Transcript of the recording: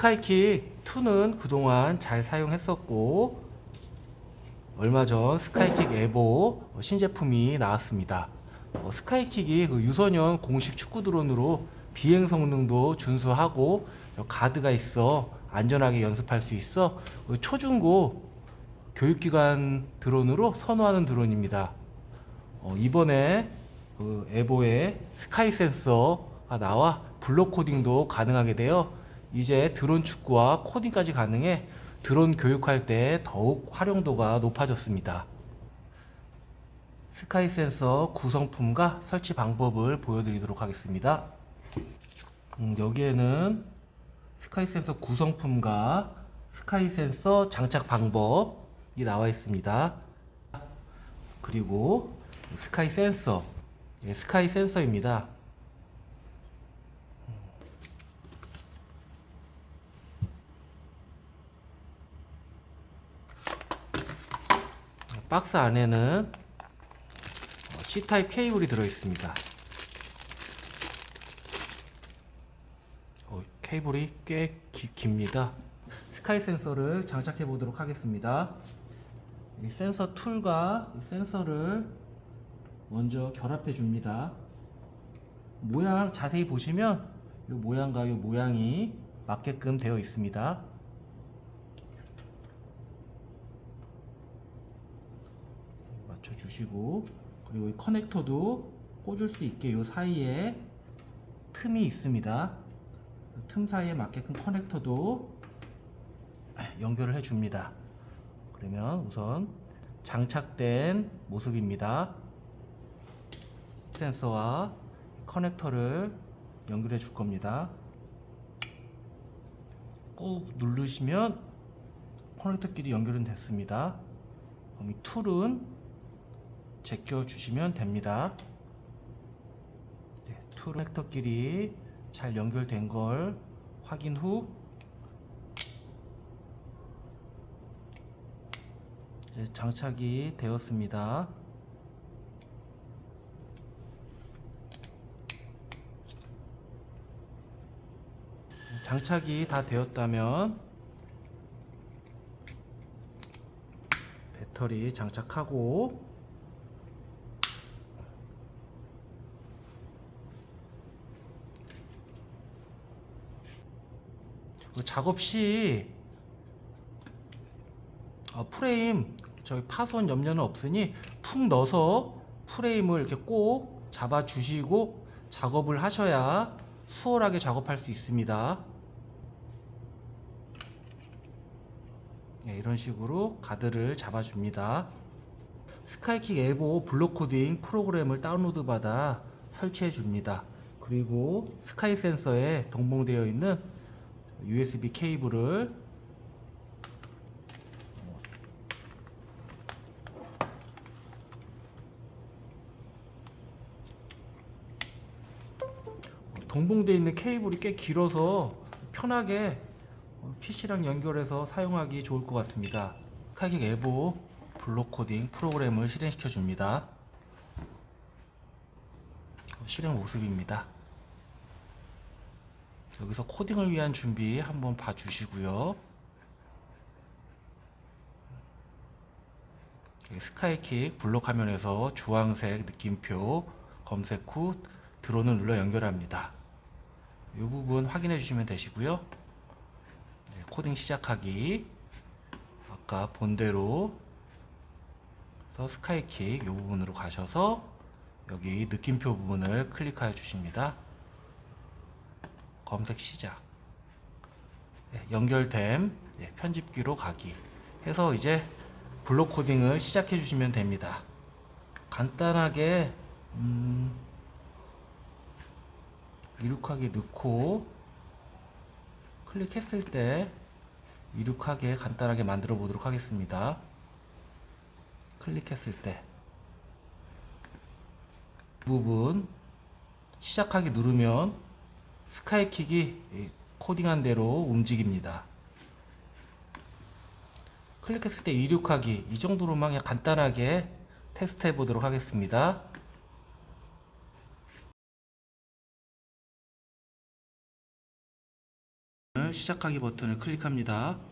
스카이킥 2는 그동안 잘 사용했었고 얼마 전 스카이킥 에보 신제품이 나왔습니다. 어, 스카이킥이 그 유소년 공식 축구 드론으로 비행 성능도 준수하고 어, 가드가 있어 안전하게 연습할 수 있어 어, 초중고 교육기관 드론으로 선호하는 드론입니다. 어, 이번에 그 에보의 스카이 센서가 나와 블록 코딩도 가능하게 되어 이제 드론 축구와 코딩까지 가능해 드론 교육할 때 더욱 활용도가 높아졌습니다. 스카이 센서 구성품과 설치 방법을 보여드리도록 하겠습니다. 음, 여기에는 스카이 센서 구성품과 스카이 센서 장착 방법이 나와 있습니다. 그리고 스카이 센서, 예, 스카이 센서입니다. 박스 안에는 어, C타입 케이블이 들어 있습니다. 어, 케이블이 꽤 기- 깁니다. 스카이 센서를 장착해 보도록 하겠습니다. 이 센서 툴과 이 센서를 먼저 결합해 줍니다. 모양 자세히 보시면 이 모양과 이 모양이 맞게끔 되어 있습니다. 맞춰 주시고 그리고 이 커넥터도 꽂을 수 있게 이 사이에 틈이 있습니다. 틈 사이에 맞게끔 커넥터도 연결을 해 줍니다. 그러면 우선 장착된 모습입니다. 센서와 커넥터를 연결해 줄 겁니다. 꾹 누르시면 커넥터끼리 연결은 됐습니다. 그럼 이 툴은 제껴 주시면 됩니다. 네, 툴 커넥터끼리 잘 연결된 걸 확인 후 장착이 되었습니다. 장착이 다 되었다면 배터리 장착하고 그 작업 시 어, 프레임 저희 파손 염려는 없으니 푹 넣어서 프레임을 이렇게 꼭 잡아 주시고 작업을 하셔야 수월하게 작업할 수 있습니다. 네, 이런 식으로 가드를 잡아줍니다. 스카이킥 에보 블록 코딩 프로그램을 다운로드 받아 설치해 줍니다. 그리고 스카이 센서에 동봉되어 있는 USB 케이블을 동봉되어 있는 케이블이 꽤 길어서 편하게 PC랑 연결해서 사용하기 좋을 것 같습니다. 스카이킥 에보 블록 코딩 프로그램을 실행시켜 줍니다. 실행 모습입니다. 여기서 코딩을 위한 준비 한번 봐주시고요. 스카이킥 블록 화면에서 주황색 느낌표 검색 후 드론을 눌러 연결합니다. 이 부분 확인해 주시면 되시고요. 네, 코딩 시작하기 아까 본대로 스카이킥 이 부분으로 가셔서 여기 느낌표 부분을 클릭하여 주십니다. 검색 시작. 네, 연결됨 네, 편집기로 가기 해서 이제 블록 코딩을 시작해 주시면 됩니다. 간단하게 음, 이륙하게 넣고 클릭했을 때 이륙하게 간단하게 만들어 보도록 하겠습니다. 클릭했을 때 부분 시작하기 누르면 스카이킥이 이 코딩한 대로 움직입니다. 클릭했을 때 이륙하기 이 정도로만 간단하게 테스트 해 보도록 하겠습니다. 시작하기 버튼을 클릭합니다.